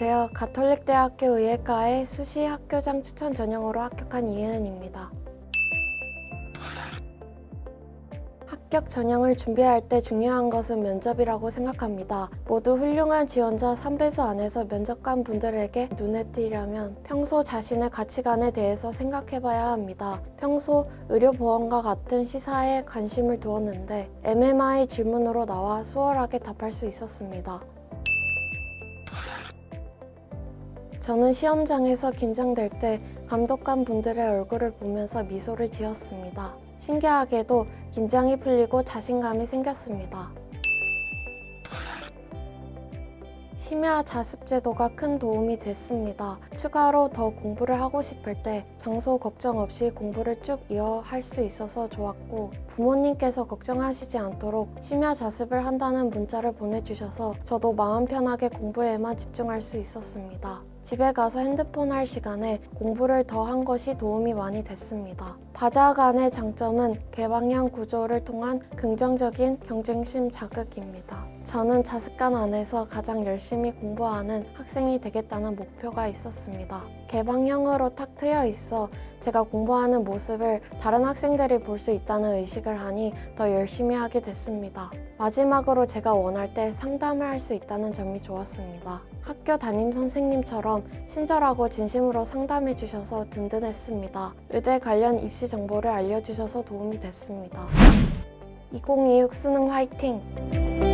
안녕하세요. 가톨릭대학교 의예과의 수시 학교장 추천 전형으로 합격한 이혜은입니다. 합격 전형을 준비할 때 중요한 것은 면접이라고 생각합니다. 모두 훌륭한 지원자 3배수 안에서 면접관 분들에게 눈에 띄려면 평소 자신의 가치관에 대해서 생각해 봐야 합니다. 평소 의료보험과 같은 시사에 관심을 두었는데 MMI 질문으로 나와 수월하게 답할 수 있었습니다. 저는 시험장에서 긴장될 때 감독관 분들의 얼굴을 보면서 미소를 지었습니다. 신기하게도 긴장이 풀리고 자신감이 생겼습니다. 심야 자습 제도가 큰 도움이 됐습니다. 추가로 더 공부를 하고 싶을 때 장소 걱정 없이 공부를 쭉 이어 할 수 있어서 좋았고 부모님께서 걱정하시지 않도록 심야 자습을 한다는 문자를 보내주셔서 저도 마음 편하게 공부에만 집중할 수 있었습니다. 집에 가서 핸드폰 할 시간에 공부를 더 한 것이 도움이 많이 됐습니다. 바자 간의 장점은 개방형 구조를 통한 긍정적인 경쟁심 자극입니다. 저는 자습관 안에서 가장 열심히 공부하는 학생이 되겠다는 목표가 있었습니다. 개방형으로 탁 트여 있어 제가 공부하는 모습을 다른 학생들이 볼 수 있다는 의식을 하니 더 열심히 하게 됐습니다. 마지막으로 제가 원할 때 상담을 할 수 있다는 점이 좋았습니다. 학교 담임 선생님처럼 친절하고 진심으로 상담해 주셔서 든든했습니다. 의대 관련 입시 정보를 알려주셔서 도움이 됐습니다. 2026 수능 화이팅!